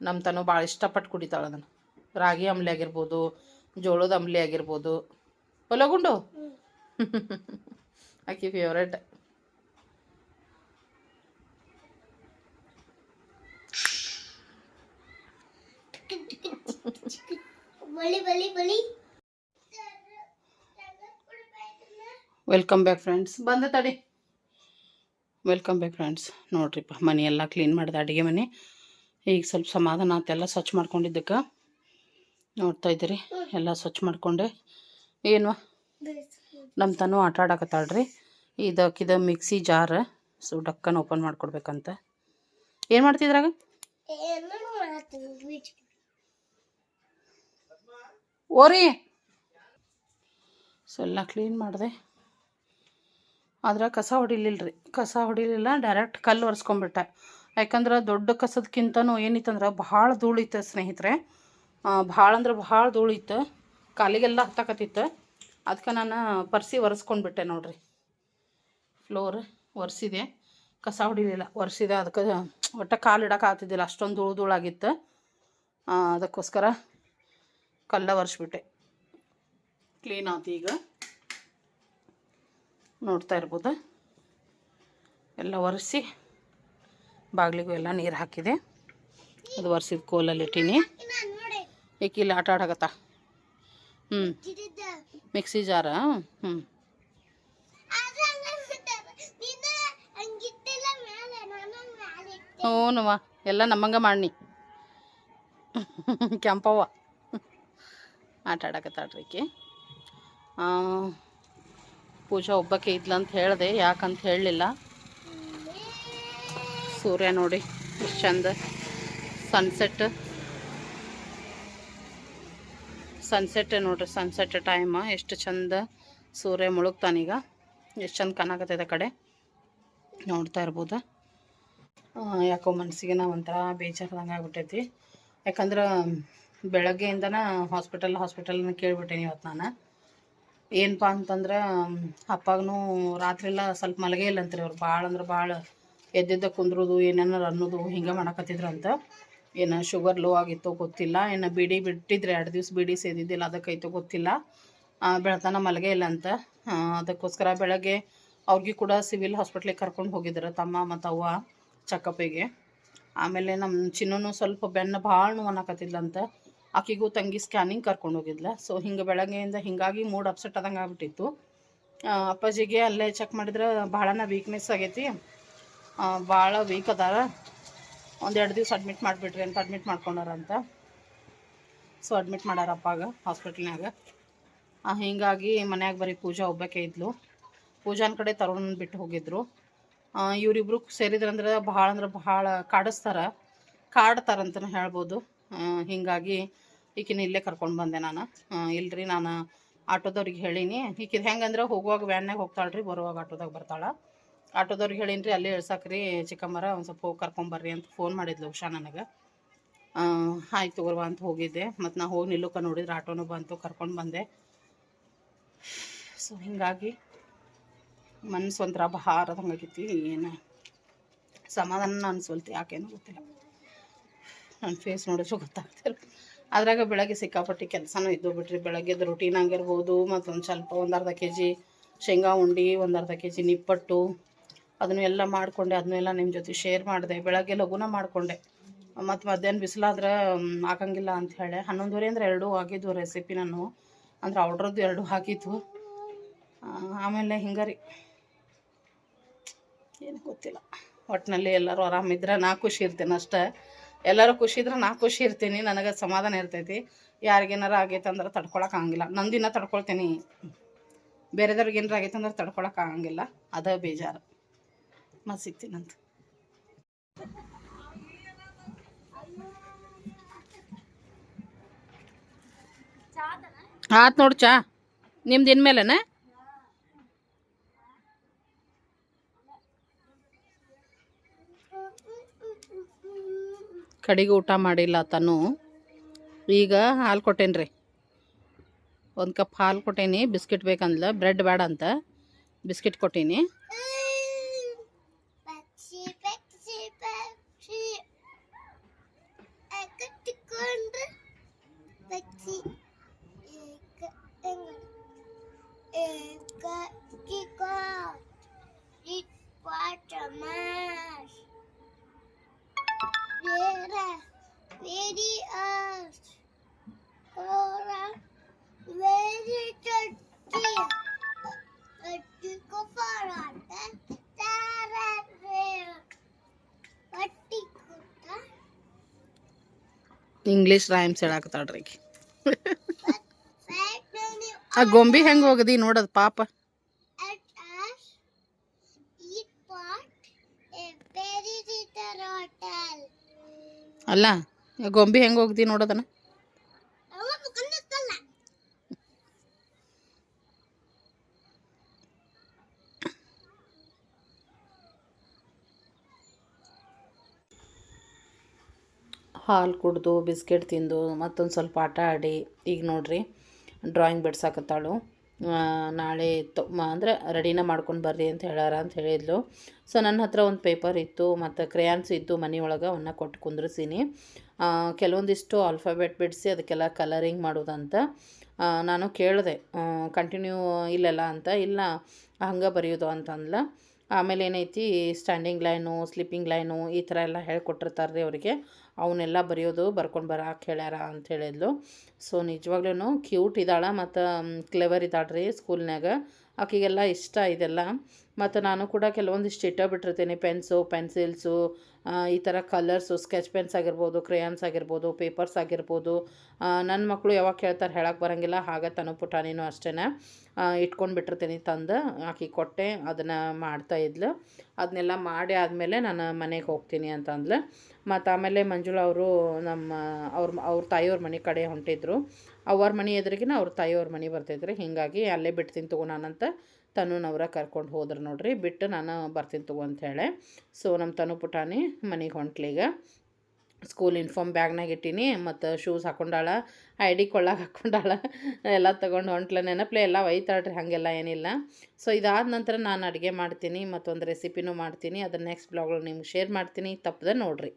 ನಮ್ಮ ತನು ಭಾಳ ಇಷ್ಟಪಟ್ಟು ಕುಡಿತಾಳೆ ಅದನ್ನು. ರಾಗಿ ಅಂಬಲಿ ಆಗಿರ್ಬೋದು ಜೋಳದ ಅಂಬ್ಲಿ ಆಗಿರ್ಬೋದು. ಹೊಲಗುಂಡು ಆಕೆ ಫೇವ್ರೇಟ್ ವೆಲ್ಕಮ್ ಬ್ಯಾಕ್ ಫ್ರೆಂಡ್ಸ್ ಬಂದ ತಡಿ. ವೆಲ್ಕಮ್ ಬ್ಯಾಕ್ ಫ್ರೆಂಡ್ಸ್ ನೋಡ್ರಿಪ್ಪ, ಮನೆ ಎಲ್ಲ ಕ್ಲೀನ್ ಮಾಡಿದೆ, ಅಡುಗೆ ಮನೆ. ಈಗ ಸ್ವಲ್ಪ ಸಮಾಧಾನ ಆತೆಲ್ಲ ಸ್ವಚ್ಛ ಮಾಡ್ಕೊಂಡಿದ್ದಕ್ಕೆ. ನೋಡ್ತಾ ಇದ್ದೀರಿ, ಎಲ್ಲ ಸ್ವಚ್ಛ ಮಾಡಿಕೊಂಡೆ. ಏನು? ನಮ್ಮ ತನು ಆಟ ಆಡಕತ್ತಾಳ್ರಿ. ಇದಕ್ಕಿದ ಮಿಕ್ಸಿ ಜಾರ್, ಸೊ ಡಕ್ಕನ್ ಓಪನ್ ಮಾಡ್ಕೊಡ್ಬೇಕಂತ. ಏನು ಮಾಡ್ತಿದ್ರಾಗ? ಓರಿ! ಸೊ ಎಲ್ಲ ಕ್ಲೀನ್ ಮಾಡಿದೆ. ಆದ್ರೆ ಕಸ ಹೊಡಿಲಿಲ್ಲ ರೀ ಕಸ ಹೊಡಿಲಿಲ್ಲ ಡೈರೆಕ್ಟ್ ಕಲ್ಲು ಒರೆಸ್ಕೊಂಡ್ಬಿಟ್ಟೆ. ಯಾಕಂದ್ರೆ ದೊಡ್ಡ ಕಸದಕ್ಕಿಂತನೂ ಏನಿತ್ತಂದ್ರೆ ಭಾಳ ಧೂಳಿತ್ತು ಸ್ನೇಹಿತರೆ. ಭಾಳ ಅಂದ್ರೆ ಭಾಳ ಧೂಳಿತ್ತು. ಕಾಲಿಗೆಲ್ಲ ಹತ್ತಕತ್ತಿತ್ತು. ಅದಕ್ಕೆ ನಾನು ಪರ್ಸಿ ಒರೆಸ್ಕೊಂಡ್ಬಿಟ್ಟೆ ನೋಡ್ರಿ. ಫ್ಲೋರ್ ಒರೆಸಿದೆ. ಕಸ ಹೊಡಿಲಿಲ್ಲ, ಒರೆಸಿದೆ. ಅದಕ್ಕೆ ಒಟ್ಟು ಕಾಲು ಇಡಕ್ಕೆ ಆಗ್ತಿದ್ದಿಲ್ಲ. ಅಷ್ಟೊಂದು ಧೂಳು ಧೂಳಾಗಿತ್ತು. ಅದಕ್ಕೋಸ್ಕರ ಕಲ್ಲ ಒರೆಸ್ಬಿಟ್ಟೆ. ಕ್ಲೀನ್ ಆಯ್ತು ಈಗ. ನೋಡ್ತಾ ಇರ್ಬೋದು. ಎಲ್ಲ ಒರೆಸಿ ಬಾಗಿಲಿಗೂ ಎಲ್ಲ ನೀರು ಹಾಕಿದೆ. ಅದು ಒರೆಸಿದ ಕೋಲಲ್ಲಿ ಇಟ್ಟೀನಿ. ಏಕೆ ಇಲ್ಲಿ ಆಟ ಆಡಕತ್ತ? ಹ್ಞೂ ಮಿಕ್ಸಿ ಜಾರ? ಹ್ಞೂ ಹ್ಞೂನವ್ವ ಎಲ್ಲ ನಮ್ಮಂಗೆ ಮಾಡಿ ಕೆಂಪವ್ವ. ಆಟ ಆಡಕತ್ತಾಡ್ರಿಕೆ ಪೂಜಾ ಒಬ್ಬಕ್ಕೆ ಇದ್ಲ ಅಂತ ಹೇಳಿದೆ, ಯಾಕಂತ ಹೇಳಲಿಲ್ಲ ಸೂರ್ಯ ನೋಡಿ, ಎಷ್ಟು ಚಂದ ಸನ್ಸೆಟ್ ಸನ್ಸೆಟ್ ನೋಡ್ರಿ ಸನ್ಸೆಟ್ ಟೈಮ್ ಎಷ್ಟು ಚಂದ ಸೂರ್ಯ ಮುಳುಗ್ತಾನೀಗ ಎಷ್ಟು ಚಂದ ಕಾಣಕತ್ತೈತೆ ಕಡೆ. ನೋಡ್ತಾ ಇರ್ಬೋದು. ಯಾಕೋ ಮನಸ್ಸಿಗೆ ನಾವು ಒಂಥರ ಬೇಜಾರ್ದಂಗೆ ಆಗ್ಬಿಟ್ಟೈತಿ ಯಾಕಂದ್ರೆ, ಬೆಳಗ್ಗೆಯಿಂದನ ಹಾಸ್ಪಿಟಲ್ ಹಾಸ್ಪಿಟಲ್ನ ಕೇಳ್ಬಿಟ್ಟೇನಿ ಇವತ್ತು ನಾನು. ಏನಪ್ಪ ಅಂತಂದ್ರೆ ಅಪ್ಪಾಗೂ ರಾತ್ರಿ ಎಲ್ಲ ಸ್ವಲ್ಪ ಮಲಗೇ ಇಲ್ಲ ಅಂತಾರೆ ಅವ್ರು. ಭಾಳ ಅಂದ್ರೆ ಭಾಳ ಎದ್ದೆದ್ದ ಕುಂದ್ರೋದು, ಏನೇನಾರು ಅನ್ನೋದು ಹಿಂಗೆ ಮಾಡಕತ್ತಿದ್ರು ಅಂತ. ಏನು ಶುಗರ್ ಲೋ ಆಗಿತ್ತೋ ಗೊತ್ತಿಲ್ಲ, ಏನು ಬಿಡಿ ಬಿಟ್ಟಿದ್ರೆ ಎರಡು ದಿವ್ಸ ಬಿಡಿ ಸೇದಿದ್ದಿಲ್ಲ ಅದಕ್ಕೈತೋ ಗೊತ್ತಿಲ್ಲ. ಬೆಳತನ ಮಲಗೇ ಇಲ್ಲ ಅಂತ. ಅದಕ್ಕೋಸ್ಕರ ಬೆಳಗ್ಗೆ ಅವ್ರಿಗೆ ಕೂಡ ಸಿವಿಲ್ ಹಾಸ್ಪಿಟ್ಲಿಗೆ ಕರ್ಕೊಂಡು ಹೋಗಿದ್ರು, ತಮ್ಮ ಮತ್ತು ಅವ್ವ ಚೆಕಪ್ಪಿಗೆ ಆಮೇಲೆ ನಮ್ಮ ಚಿನ್ನೂ ಸ್ವಲ್ಪ ಬೆನ್ನು ಭಾಳ ನೋವನ್ನಕತ್ತಿದ್ಲಂತ ಆಕಿಗೂ ತಂಗಿ ಸ್ಕ್ಯಾನಿಂಗ್ ಕರ್ಕೊಂಡು ಹೋಗಿದ್ಲ. ಸೊ ಹಿಂಗೆ ಬೆಳಗ್ಗೆಯಿಂದ ಹಿಂಗಾಗಿ ಮೂಡ್ ಅಪ್ಸೆಟ್ ಆದಂಗೆ ಆಗ್ಬಿಟ್ಟಿತ್ತು. ಅಪ್ಪಾಜಿಗೆ ಅಲ್ಲೇ ಚೆಕ್ ಮಾಡಿದ್ರೆ ಭಾಳನ ವೀಕ್ನೆಸ್ ಆಗೈತಿ. ಭಾಳ ವೀಕ್ ಅದಾರ. ಒಂದೆರಡು ದಿವಸ ಅಡ್ಮಿಟ್ ಮಾಡಿಬಿಟ್ರಿ ಅಂತ ಅಡ್ಮಿಟ್ ಮಾಡ್ಕೊಂಡಾರಂತ ಸೊ ಅಡ್ಮಿಟ್ ಮಾಡ್ಯಾರ ಅಪ್ಪಾಗ ಹಾಸ್ಪಿಟ್ಲ್ನಾಗ ಹೀಗಾಗಿ ಮನ್ಯಾಗ ಬರೀ ಪೂಜಾ ಒಬ್ಬಾಕೆ ಇದ್ಲು. ಪೂಜಾನ ಕಡೆ ತರುಣ್ ಬಿಟ್ಟು ಹೋಗಿದ್ರು. ಇವರಿಬ್ರು ಸೇರಿದ್ರಂದ್ರೆ ಭಾಳ ಅಂದ್ರೆ ಭಾಳ ಕಾಡಿಸ್ತಾರ. ಕಾಡ್ತಾರಂತ ಹೇಳ್ಬೋದು. ಹೀಗಾಗಿ ಈಕಿನ ಇಲ್ಲೇ ಕರ್ಕೊಂಡು ಬಂದೆ ನಾನು. ಇಲ್ರಿ ನಾನು ಆಟೋದವ್ರಿಗೆ ಹೇಳೀನಿ. ಈಕಿದು ಹೆಂಗಂದ್ರೆ ಹೋಗುವಾಗ ವ್ಯಾನ್ನಾಗ ಹೋಗ್ತಾಳೆ ರೀ ಬರುವಾಗ ಆಟೋದಾಗ ಬರ್ತಾಳೆ. ಆಟೋದವ್ರಿಗೆ ಹೇಳೀನಿ ರೀ ಅಲ್ಲೇ ಇಳ್ಸಾಕ್ರಿ ಚಿಕ್ಕಮ್ಮರ ಒಂದು ಸ್ವಲ್ಪ ಹೋಗಿ ಕರ್ಕೊಂಬರ್ರಿ ಅಂತ ಫೋನ್ ಮಾಡಿದ್ಲು ಉಷಾ ನನಗೆ. ಆಯ್ತು ತಗೋರ್ವ ಅಂತ ಹೋಗಿದ್ದೆ. ಮತ್ತು ನಾ ಹೋಗಿ ನಿಲ್ಲುಕ ನೋಡಿದ್ರೆ ಆಟೋನು ಬಂತು, ಕರ್ಕೊಂಡು ಬಂದೆ. ಸೊ ಹಿಂಗಾಗಿ ಮನಸ್ಸು ಒಂಥರ ಭಾರದಂಗಾಗಿತ್ತು ಏನು ಸಮಾಧಾನ ಅನ್ಸೋಲ್ತು, ಯಾಕೇನು ಗೊತ್ತಿಲ್ಲ. ನನ್ನ ಫೇಸ್ ನೋಡಿದ್ರೆ ಗೊತ್ತಾಗ್ತಿಲ್ಲ ಅದ್ರಾಗ ಬೆಳಗ್ಗೆ ಸಿಕ್ಕಾಪಟ್ಟಿ ಕೆಲಸನೂ ಇದ್ದು ಬಿಟ್ರಿ. ಬೆಳಗ್ಗೆದು ರೊಟೀನ್ ಆಗಿರ್ಬೋದು, ಮತ್ತೊಂದು ಸ್ವಲ್ಪ ಒಂದು ಅರ್ಧ ಕೆ ಜಿ ಶೇಂಗಾ ಉಂಡಿ, ಒಂದು ಅರ್ಧ ಕೆ ಜಿ ನಿಪ್ಪಟ್ಟು, ಅದನ್ನು ಎಲ್ಲ ಮಾಡಿಕೊಂಡೆ. ಅದನ್ನೆಲ್ಲ ನಿಮ್ಮ ಜೊತೆ ಶೇರ್ ಮಾಡಿದೆ. ಬೆಳಗ್ಗೆ ಲಘುನ ಮಾಡಿಕೊಂಡೆ. ಮತ್ತು ಮಧ್ಯಾಹ್ನ ಬಿಸಿಲಾದ್ರೆ ಆಗಂಗಿಲ್ಲ ಅಂತ ಹೇಳಿ ಹನ್ನೊಂದುವರೆ ಅಂದ್ರೆ ಎರಡೂ ಆಗಿದ್ದು ರೆಸಿಪಿ ನಾನು. ಅಂದ್ರೆ ಆರ್ಡ್ರದ್ದು ಎರಡೂ ಹಾಕಿತ್ತು ಆಮೇಲೆ ಹಿಂಗಾರಿ ಏನು ಗೊತ್ತಿಲ್ಲ. ಒಟ್ಟಿನಲ್ಲಿ ಎಲ್ಲರೂ ಆರಾಮಿದ್ರೆ ನಾ ಖುಷಿ ಇರ್ತೇನೆ ಅಷ್ಟೇ. ಎಲ್ಲರೂ ಖುಷಿ ಇದ್ರೆ ನಾ ಖುಷಿ ಇರ್ತೀನಿ ನನಗೆ ಸಮಾಧಾನ ಇರ್ತೈತಿ. ಯಾರಿಗೇನಾರ ಆಗೈತೆ ಅಂದ್ರೆ ತಡ್ಕೊಳಕ್ಕೆ ಆಗಂಗಿಲ್ಲ. ನಂದಿನ ತಡ್ಕೊಳ್ತೀನಿ. ಬೇರೆದವ್ರಿಗೆ ಏನಾರ ಆಗೈತೆ ಅಂದ್ರೆ ತಡ್ಕೊಳಕ್ಕೆ ಆಗಂಗಿಲ್ಲ. ಅದ ಬೇಜಾರು. ಮತ್ತೆ ಸಿಗ್ತೀನಂತ ಆತ್ ನೋಡು ಚಾ. ನಿಮ್ದು ಇನ್ಮೇಲೆನ? ಕಡೆಗೆ ಊಟ ಮಾಡಿಲ್ಲ ತನು ಈಗ ಹಾಲು ಕೊಟ್ಟೇನ್ರಿ ಒಂದು ಕಪ್ ಹಾಲು ಕೊಟ್ಟೇನಿ, ಬಿಸ್ಕಿಟ್ ಬೇಕಂದ್ಲ, ಬ್ರೆಡ್ ಬೇಡ ಅಂತ. ಬಿಸ್ಕಿಟ್ ಕೊಟ್ಟೀನಿ. ಪಕ್ಷಿ ಪಕ್ಷಿ ಪಕ್ಷಿ. ಕಟ್ಟಿಕೊಂಡ್ರೆ ಪಕ್ಷಿ ಏಕ ಏಕ ಕಿಕೋ ಇಟ್ ವಾಟ್ ಮಾಸ್ ಬೇರೆ ವೇರಿ ಅಸ್ ಓರ ವೇರಿ ಚಟ್ಟಿ ಅಟ್ಟಿಕೋ ಪರಾಟ ತಾರೇ ಪಟ್ಟಿ ಕುಟ್ಟ ಇಂಗ್ಲೀಷ್ ರೈಮ್ಸ್ ಹೇಳಾಕತ್ತಾಳ್ರಿ ಈಕಿ. ಫ್ಯಾಕ್ಟರಿ ಆ ಗೊಂಬಿ ಹೆಂಗೆ ಹೋಗದಿ ನೋಡೋದು ಪಾಪ ಅಲ್ಲ ಗೊಂಬೆ ಹೆಂಗೆ ಹೋಗ್ದಿ ಮುಖಂಡತ್ತಲ್ಲ ಹಾಲು ಕುಡ್ದು, ಬಿಸ್ಕೆಟ್ ತಿಂದು, ಮತ್ತೊಂದು ಸ್ವಲ್ಪ ಆಟ ಆಡಿ, ಈಗ ನೋಡ್ರಿ ಡ್ರಾಯಿಂಗ್ ಬಿಡ್ಸಾಕತ್ತಾಳು. ನಾಳೆ ತೊ ಅಂದರೆ ರೆಡಿನ ಮಾಡ್ಕೊಂಡು ಬರ್ರಿ ಅಂತ ಹೇಳಾರ ಅಂತ ಹೇಳಿದ್ಲು. ಸೊ, ನನ್ನ ಹತ್ರ ಒಂದು ಪೇಪರ್ ಇತ್ತು, ಮತ್ತು ಕ್ರೇಯಾನ್ಸ್ ಇತ್ತು ಮನೆಯೊಳಗೆ ಅವನ್ನ ಕೊಟ್ಟು ಕುಂದ್ರಿಸೀನಿ. ಕೆಲವೊಂದಿಷ್ಟು ಆಲ್ಫಾಬೆಟ್ ಬಿಡಿಸಿ ಅದಕ್ಕೆಲ್ಲ ಕಲರಿಂಗ್ ಮಾಡೋದಂತ ನಾನು ಕೇಳಿದೆ ಕಂಟಿನ್ಯೂ ಇಲ್ಲಲ್ಲ ಅಂತ, ಇಲ್ಲ, ಹಂಗೆ ಬರೆಯೋದು ಅಂತಂದ್ಲ. ಆಮೇಲೆ ಏನೈತಿ ಸ್ಟ್ಯಾಂಡಿಂಗ್ ಲೈನು ಸ್ಲಿಪ್ಪಿಂಗ್ ಲೈನು ಈ ಥರ ಎಲ್ಲ ಹೇಳ್ಕೊಟ್ಟಿರ್ತಾರೆ ರೀ ಅವರಿಗೆ. ಅವನ್ನೆಲ್ಲ ಬರೆಯೋದು, ಬರ್ಕೊಂಡು ಬರಕ್ಕೆ ಹೇಳ್ಯಾರ ಅಂತ ಹೇಳಿದ್ಲು. ಸೊ ನಿಜವಾಗ್ಲೂ ಕ್ಯೂಟ್ ಇದ್ದಾಳೆ ಮತ್ತು ಕ್ಲೆವರ್ ಇದ್ದಾಳೆ ರೀ ಸ್ಕೂಲ್ನಾಗ ಆಕೆಗೆಲ್ಲ ಇಷ್ಟ ಇದೆಲ್ಲ. ಮತ್ತು ನಾನು ಕೂಡ ಕೆಲವೊಂದಿಷ್ಟು ಇಟ್ಟ ಬಿಟ್ಟಿರ್ತೀನಿ ಪೆನ್ಸು ಪೆನ್ಸಿಲ್ಸು ಈ ಥರ ಕಲರ್ಸು ಸ್ಕೆಚ್ ಪೆನ್ಸ್ ಆಗಿರ್ಬೋದು ಕ್ರೇಯಾನ್ಸ್ ಆಗಿರ್ಬೋದು ಪೇಪರ್ಸ್ ಆಗಿರ್ಬೋದು. ನನ್ನ ಮಕ್ಕಳು ಯಾವಾಗ ಕೇಳ್ತಾರೆ ಹೇಳಕ್ಕೆ ಬರೋಂಗಿಲ್ಲ, ಹಾಗೆ ತನು ಪುಟಾಣಿನೂ ಅಷ್ಟೇ ಇಟ್ಕೊಂಡು ಬಿಟ್ಟಿರ್ತೀನಿ ತಂದು ಆಕೆ ಕೊಟ್ಟೆ, ಅದನ್ನು ಮಾಡ್ತಾ ಇದ್ಲು. ಅದನ್ನೆಲ್ಲ ಮಾಡಿ ಆದಮೇಲೆ ನಾನು ಮನೆಗೆ ಹೋಗ್ತೀನಿ ಅಂತಂದ್ಲು. ಮತ್ತು ಆಮೇಲೆ ಮಂಜುಳ ಅವರು ನಮ್ಮ, ಅವ್ರ ಅವ್ರ ತಾಯಿಯವ್ರ ಮನೆ ಕಡೆ ಹೊಂಟಿದ್ರು. ಅವ್ರ ಮನೆ ಎದುರಿಗಿನ ಅವ್ರ ತಾಯಿಯವ್ರ ಮನೆ ಬರ್ತೈತ್ರಿ ಹೀಗಾಗಿ ಅಲ್ಲೇ ಬಿಡ್ತೀನಿ ತಗೋ ನಾನಂತ ತನುನವ್ರ ಕರ್ಕೊಂಡು ಹೋದ್ರು ನೋಡ್ರಿ. ಬಿಟ್ಟು ನಾನು ಬರ್ತೀನಿ ತಗೋ ಹೇಳಿ. ಸೊ ನಮ್ಮ ತನು ಪುಟಾಣಿ ಮನೆಗೆ ಹೊಂಟ್ಲೀಗ ಸ್ಕೂಲ್ ಯೂನಿಫಾರ್ಮ್ ಬ್ಯಾಗ್ನಾಗ ಇಟ್ಟೀನಿ ಮತ್ತು ಶೂಸ್ ಹಾಕೊಂಡಾಳ ಐ ಡಿ ಕೊಳ್ಳಾಗ ಹಾಕೊಂಡಾಳ, ಎಲ್ಲ ತೊಗೊಂಡು ಹೊಂಟ್ಲ. ನೆನಪಲೆ ಎಲ್ಲ ಒಯ್ತಾಳ್ರಿ, ಹಾಗೆಲ್ಲ ಏನಿಲ್ಲ. ಸೊ ಇದಾದ ನಂತರ ನಾನು ಅಡುಗೆ ಮಾಡ್ತೀನಿ, ಮತ್ತೊಂದು ರೆಸಿಪಿನೂ ಮಾಡ್ತೀನಿ. ಅದನ್ನು ನೆಕ್ಸ್ಟ್ ಬ್ಲಾಗ್ಗಳು ನಿಮ್ಗೆ ಶೇರ್ ಮಾಡ್ತೀನಿ. ತಪ್ಪದೆ ನೋಡಿರಿ.